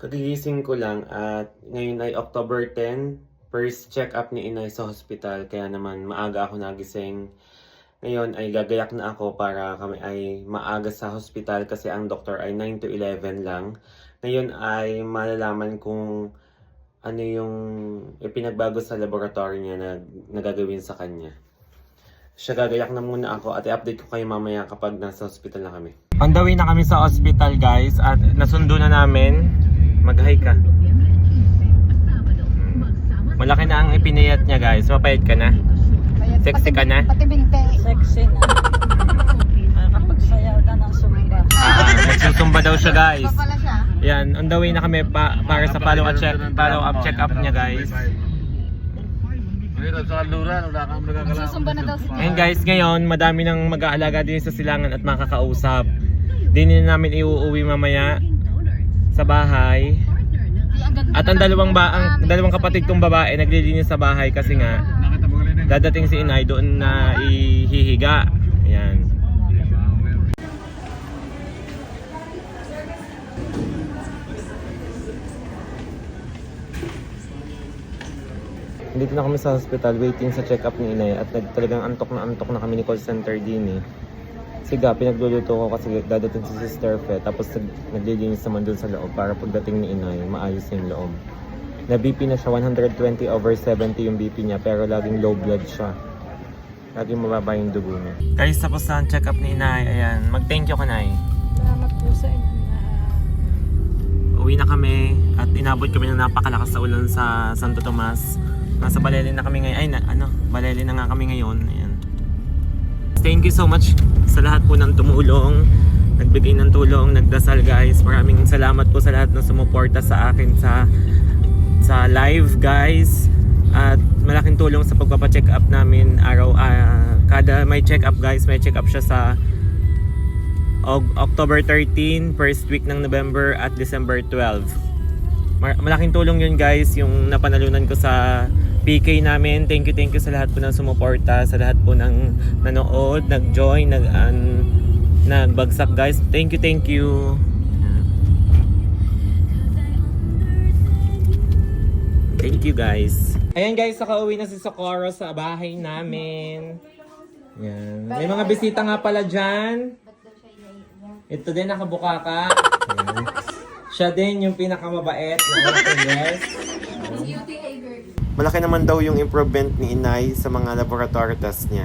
Kagigising ko lang at ngayon ay October 10, first check-up ni inay sa hospital kaya naman maaga ako nagising. Ngayon ay gagayak na ako para kami ay maaga sa hospital kasi ang doktor ay 9 to 11 lang. Ngayon ay malalaman kung ano yung ipinagbago sa laboratory niya na nagagawin sa kanya. Siya gagayak na muna ako at i-update ko kayo mamaya kapag nasa hospital na kami. On the way na kami sa hospital guys at nasundo na namin. Mag-hi ka. Malaki na ang ipinayat niya guys. Mapayat ka na. Sexy ka na? Pati binte. Sexy na. Nakakapagsayaw ka ng sumba. Ah, nagsusumba daw siya guys. Yan, on the way na kami pa, para sa follow up check follow up check up niya guys. Na Ngayon guys, ngayon madami nang mag-aalaga din sa silangan at makakausap. Din na namin iuuwi mamaya sa bahay. At ang dalawang ba ang dalawang kapatid kong babae naglilinis sa bahay kasi nga dadating si Inay doon na ihihiga. Ayan. Dito na kami sa hospital waiting sa check-up ni Inay at nag, talagang antok na antok na kami ni call center din eh. Siga, pinagluluto ko kasi dadating si Sister Fe tapos nag, naglilinis naman dun sa loob para pagdating ni Inay, maayos yung loob. Na BP na siya, 120 over 70 yung BP niya pero laging low blood siya. Laging mababa yung dugo niya. Guys, tapos na ang check-up ni Inay. Ayan, mag-thank you ka, Nay. Salamat po sa inyo na Uwi na kami at inabot kami ng napakalakas na ulan sa Santo Tomas. Nasa Balele na kami ngayon. Ay, na, ano, Balele na nga kami ngayon. Ayan. Thank you so much sa lahat po ng tumulong. Nagbigay ng tulong, nagdasal guys. Maraming salamat po sa lahat ng sumuporta sa akin sa sa live guys. At malaking tulong sa pagpapa-check up namin araw ah, kada may check up guys, may check up siya sa October 13, first week ng November at December 12. Mar- malaking tulong yun guys, yung napanalunan ko sa PK namin. Thank you, thank you sa lahat po ng sumuporta, sa lahat po ng nanood, nag-join, nag an nagbagsak guys. Thank you, thank you. Thank you guys. Ayan guys, nakauwi na si Socorro sa bahay namin. Yan. May mga bisita nga pala dyan. Ito din nakabuka ka. Ayan. Siya din yung pinakamabait na yes. Malaki naman daw yung improvement ni Inay sa mga laboratory tests niya.